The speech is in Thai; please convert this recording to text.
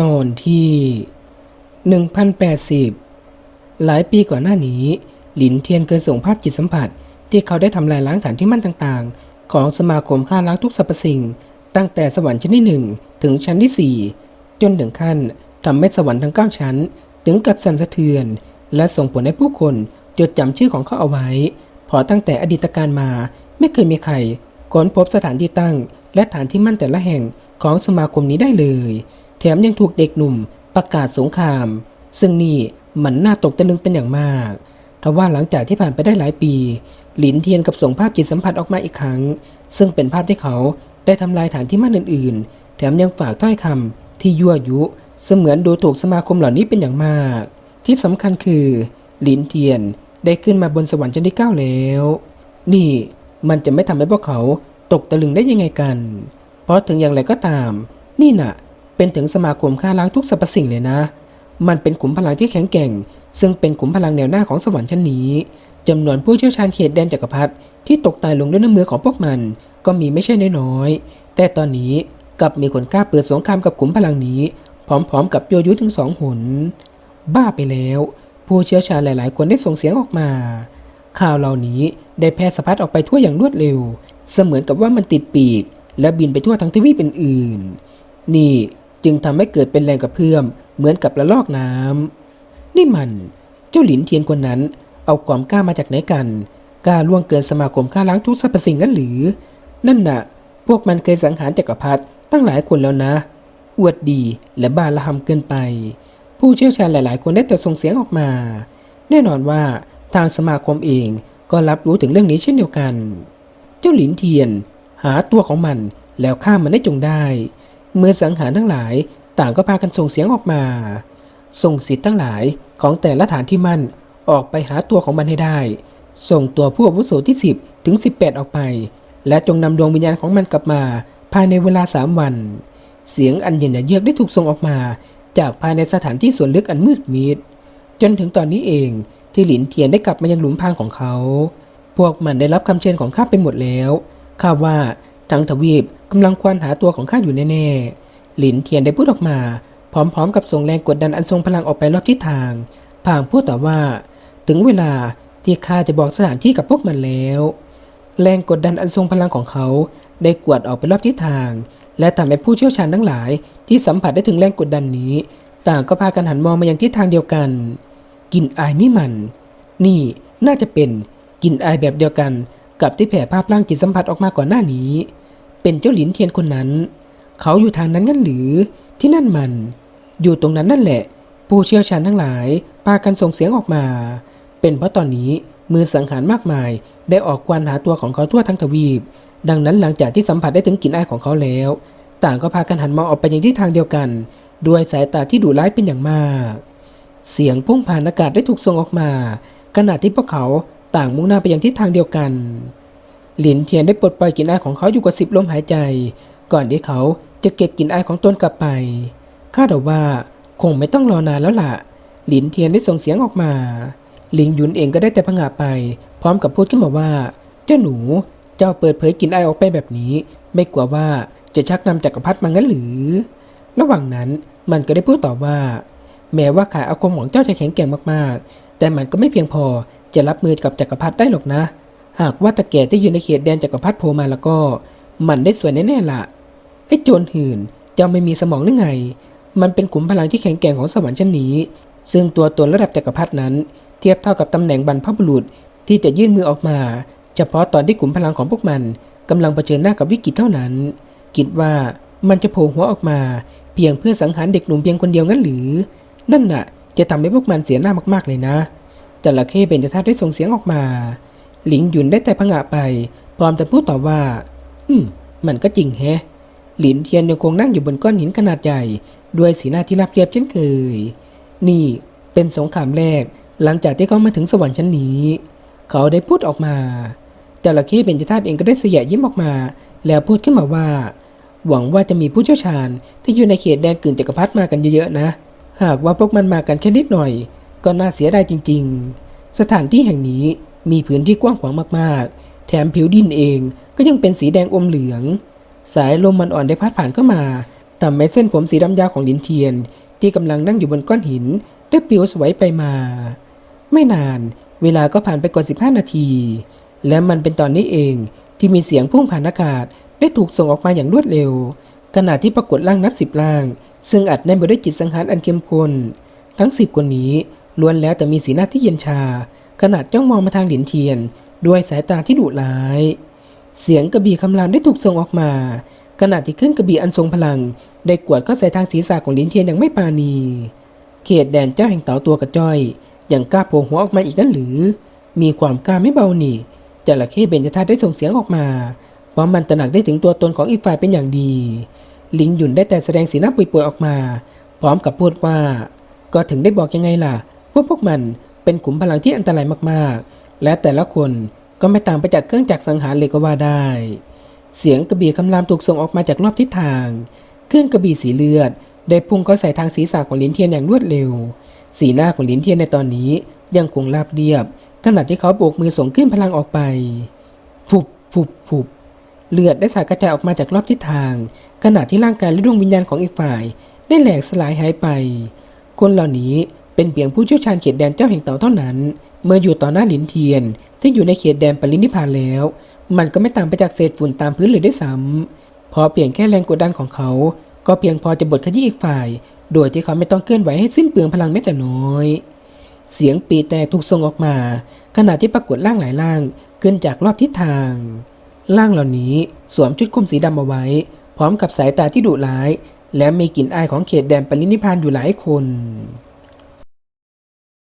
ตอนที่ 1080 หลายปีก่อนหน้านี้ หลินเทียนเคยส่งภาพจิตสัมผัส ที่เขาได้ทำลายล้างฐานที่มั่นต่างๆ ของสมาคมฆ่าล้างทุกสรรพสิ่ง ตั้งแต่สวรรค์ชั้นที่หนึ่งถึงชั้นที่สี่จนถึงขั้นทำให้สวรรค์ทั้งเก้าชั้น ถึงกับสั่นสะเทือน และส่งผลให้ผู้คนจดจำชื่อของเขาเอาไว้ พอตั้งแต่อดีตการมาไม่เคยมีใครค้นพบสถานที่ตั้ง และฐานที่มั่นแต่ละแห่งของสมาคมนี้ได้เลย แถมยังถูกเด็กหนุ่มประกาศสงคราม ซึ่งนี่มันน่าตกตะลึงเป็นอย่างมากทว่าหลังจากที่ผ่านไปได้หลายปี หลินเทียนกับส่งภาพจิตสัมผัสออกมาอีกครั้ง ซึ่งเป็นภาพที่เขาได้ทำลายฐานที่มั่นอื่น ๆ แถมยังฝากถ้อยคำที่ยั่วยุ เสมือนดูถูกสมาคมเหล่านี้เป็นอย่างมาก ที่สำคัญคือ หลินเทียนได้ขึ้นมาบนสวรรค์ชั้นที่เก้าแล้ว นี่มันจะไม่ทำให้พวกเขาตกตะลึงได้ยังไงกัน เพราะถึงอย่างไรก็ตาม นี่น่ะ เป็นถึงสมาคมฆ่าล้างทุกสรรพสิ่งเลยนะ มันเป็นขุมพลังที่แข็งแกร่ง ซึ่งเป็นขุมพลังแนวหน้าของสวรรค์ชั้นนี้จำนวนผู้เชี่ยวชาญเขตแดนจักรพรรดิที่ตกตายลงด้วยน้ำมือของพวกมัน ก็มีไม่ใช่น้อยๆแต่ตอนนี้กลับมีคนกล้าเปิดสงครามกับขุมพลังนี้ พร้อมๆ กับโยยุถึงสองหน บ้าไปแล้ว ผู้เชี่ยวชาญหลายๆ คนได้ส่งเสียงออกมา ข่าวเหล่านี้ได้แพร่สะพัดออกไปทั่วอย่างรวดเร็ว เสมือนกับว่ามันติดปีก และบินไปทั่วทั้งทวีปอื่นๆนี่ จึงทำให้เกิดเป็นแรงกระเพื่อมเหมือนกับละลอกน้ำนี่มัน เจ้าหลินเทียนคนนั้น เอาความกล้ามาจากไหนกันกล้าล่วงเกินสมาคมฆ่าล้างทุกสรรพสิ่งนั้นหรือ นั่นน่ะ พวกมันเคยสังหารจักรพรรดิตั้งหลายคนแล้วนะ อวดดีและบ้าละหำเกินไป ผู้เชี่ยวชาญหลาย ๆ คนได้แต่ส่งเสียงออกมา แน่นอนว่าทางสมาคมเองก็รับรู้ถึงเรื่องนี้เช่นเดียวกัน เจ้าหลินเทียน หาตัวของมันแล้วฆ่ามันได้จงได้ เมื่อสังหารทั้งหลายต่างก็พากันส่งเสียงออกมา ส่งสิทธิ์ทั้งหลายของแต่ละฐานที่มั่นออกไปหาตัวของมันให้ได้ ส่งตัวผู้อาวุโสที่ 10 ถึง 18 ออกไป และจงนำดวงวิญญาณของมันกลับมา ภายในเวลาสามวัน เสียงอันเย็นเยือกได้ถูกส่งออกมา จากภายในสถานที่ส่วนลึกอันมืดมิด จนถึงตอนนี้เองที่หลินเทียนได้กลับมายังหลุมพรางของเขา พวกมันได้รับคำเชิญของข้าไปหมดแล้วข้าว่าทั้งทวีป กำลังควานหาตัวของข้าอยู่แน่ๆ หลินเทียนได้พูดออกมา พร้อมๆ กับส่งแรงกดดันอันทรงพลังออกไปรอบทิศทางพางพูดต่อว่า ถึงเวลาที่ข้าจะบอกสถานที่กับพวกมันแล้ว แรงกดดันอันทรงพลังของเขาได้กวดออกไปรอบทิศทาง และทำให้ผู้เชี่ยวชาญทั้งหลาย ที่สัมผัสได้ถึงแรงกดดันนี้ ต่างก็พากันหันมองมายังทิศทางเดียวกันกลิ่นอายนี่มัน นี่น่าจะเป็นกลิ่นอายแบบเดียวกัน กับที่แผ่ภาพร่างจิตสัมผัสออกมาก่อนหน้านี้ เป็นเจ้าหลินเทียนคนนั้น เขาอยู่ทางนั้นงั้นหรือที่นั่นมัน อยู่ตรงนั้นนั่นแหละ ผู้เชี่ยวชาญทั้งหลายพากันส่งเสียงออกมา เป็นเพราะตอนนี้มือสังหารมากมายได้ออกควานหาตัวของเขาทั่วทั้งทวีป ดังนั้นหลังจากที่สัมผัสได้ถึงกลิ่นอายของเขาแล้ว ต่างก็พากันหันมองออกไปยังทิศทางเดียวกัน ด้วยสายตาที่ดุร้ายเป็นอย่างมาก เสียงพุ่งผ่านอากาศได้ถูกส่งออกมา ขณะที่พวกเขาต่างมุ่งหน้าไปยังทิศทางเดียวกัน หลินเทียนได้ปลดปล่อยกลิ่นอายของเขาอยู่กว่าสิบลมหายใจ ก่อนที่เขาจะเก็บกลิ่นอายของตนกลับไปคาดว่าคงไม่ต้องรอนานแล้วล่ะ หลินเทียนได้ส่งเสียงออกมา หลิงหยุนเองก็ได้แต่ผงาไป พร้อมกับพูดขึ้นมาว่า เจ้าหนูเจ้าเปิดเผยกลิ่นอายออกไปแบบนี้ ไม่กลัวว่าจะชักนำจักรพรรดิมางั้นหรือ ระหว่างนั้นมันก็ได้พูดต่อว่า แม้ว่าขาอาคมของเจ้าจะแข็งแกร่งมากๆ แต่มันก็ไม่เพียงพอจะรับมือกับจักรพรรดิได้หรอกนะ หากว่าตะแก่ที่อยู่ในเขตแดนจักรพรรดิโผล่มาแล้วก็ มันได้สวยแน่ๆล่ะไอ้โจรหื่นเจ้าไม่มีสมองหรือไง มันเป็นขุมพลังที่แข็งแกร่งของสวรรค์ชั้นนี้ ซึ่งตัวตนระดับจักรพรรดินั้น เทียบเท่ากับตำแหน่งบรรพบุรุษที่จะยื่นมือออกมา เฉพาะตอนที่ขุมพลังของพวกมันกำลังเผชิญหน้ากับวิกฤตเท่านั้น คิดว่ามันจะโผล่หัวออกมา เพียงเพื่อสังหารเด็กหนุ่มเพียงคนเดียวงั้นหรือ นั่นน่ะ จะทำให้พวกมันเสียหน้ามากๆเลยนะจระเข้เป็นจะท่าได้ส่งเสียงออกมา หลิงหยุนได้แต่พงะไป พร้อมแต่พูดต่อว่า อืม มันก็จริงแฮะ หลินเทียนยังคงนั่งอยู่บนก้อนหินขนาดใหญ่ ด้วยสีหน้าที่ราบเรียบเช่นเคย นี่เป็นสงครามแรก หลังจากที่เขามาถึงสวรรค์ชั้นนี้ เขาได้พูดออกมาจระเข้เป็นจทาตเองก็ได้เสียยิ้มออกมา แล้วพูดขึ้นมาว่า หวังว่าจะมีผู้เชี่ยวชาญ ที่อยู่ในเขตแดนกึ่งจักรพรรดิมากันเยอะๆนะ หากว่าพวกมันมากันแค่นิดหน่อย ก็น่าเสียดายจริง ๆ สถานที่แห่งนี้ มีพื้นที่กว้างขวางมากๆ แถมผิวดินเองก็ยังเป็นสีแดงอมเหลือง สายลมมันอ่อนได้พัดผ่านเข้ามาทำให้เส้นผมสีดำยาวของลินเทียน ที่กำลังนั่งอยู่บนก้อนหิน ได้ปลิวสวยไปมา ไม่นานเวลาก็ผ่านไปกว่า 15 นาที และมันเป็นตอนนี้เองที่มีเสียงพุ่งผ่านอากาศ ได้ถูกส่งออกมาอย่างรวดเร็ว ขณะที่ปรากฏร่างนับสิบร่าง ซึ่งอัดแน่นไปด้วยจิตสังหารอันเข้มข้นทั้งสิบคนนี้ล้วนแล้วแต่มีสีหน้าที่เย็นชา ขนาดจ้องมองมาทางหลินเทียน ด้วยสายตาที่ดุร้าย เสียงกระบี่คำรามได้ถูกส่งออกมา ขณะที่ขึ้นกระบี่อันทรงพลัง ได้กวดเข้าใส่ทางศีรษะของหลินเทียนอย่างไม่ปราณี เขตแดนเจ้าแห่งเต่าตัวกระจ้อยยังกล้าโผล่หัวออกมาอีกนั่นหรือ มีความกล้าไม่เบานี่จระเข้เบญจธาตุได้ส่งเสียงออกมาเพราะมันตระหนักได้ถึงตัวตนของอีกฝ่ายเป็นอย่างดี ลิงหยุนได้แต่แสดงสีหน้าป่วยๆออกมา พร้อมกับพูดว่า ก็ถึงได้บอกยังไงล่ะว่าพวกมัน เป็นขุมพลังที่อันตรายมากๆ และแต่ละคนก็ไม่ต่างไปจากเครื่องจักรสังหารเลยก็ว่าได้ เสียงกระบี่คำรามถูกส่งออกมาจากรอบทิศทาง เครื่องกระบี่สีเลือด ได้พุ่งเข้าใส่ทางศีรษะของลินเทียนอย่างรวดเร็ว สีหน้าของลินเทียนในตอนนี้ยังคงราบเรียบ ขณะที่เขาโบกมือส่งขึ้นพลังออกไป ฟุบฟุบฟุบเลือดได้สาดกระจายออกมาจากรอบทิศทาง ขณะที่ร่างกายและดวงวิญญาณของอีกฝ่าย ได้แหลกสลายหายไป คนเหล่านี้ เป็นเพียงผู้เชี่ยวชาญเขตแดนเจ้าแห่งเต่าเท่านั้น เมื่ออยู่ต่อหน้าหลินเทียน ที่อยู่ในเขตแดนปรินิพานแล้ว มันก็ไม่ต่างไปจากเศษฝุ่นตามพื้นเลยด้วยซ้ำพอเพียงแค่แรงกดดันของเขา ก็เพียงพอจะบดขยี้อีกฝ่าย โดยที่เขาไม่ต้องเคลื่อนไหวให้สิ้นเปลืองพลังแม้แต่น้อย เสียงปีแต่ถูกส่งออกมา ขณะที่ปรากฏร่างหลายร่างขึ้นจากรอบทิศทางร่างเหล่านี้สวมชุดคลุมสีดำเอาไว้ พร้อมกับสายตาที่ดุร้าย และมีกลิ่นอายของเขตแดนปรินิพานอยู่หลายคน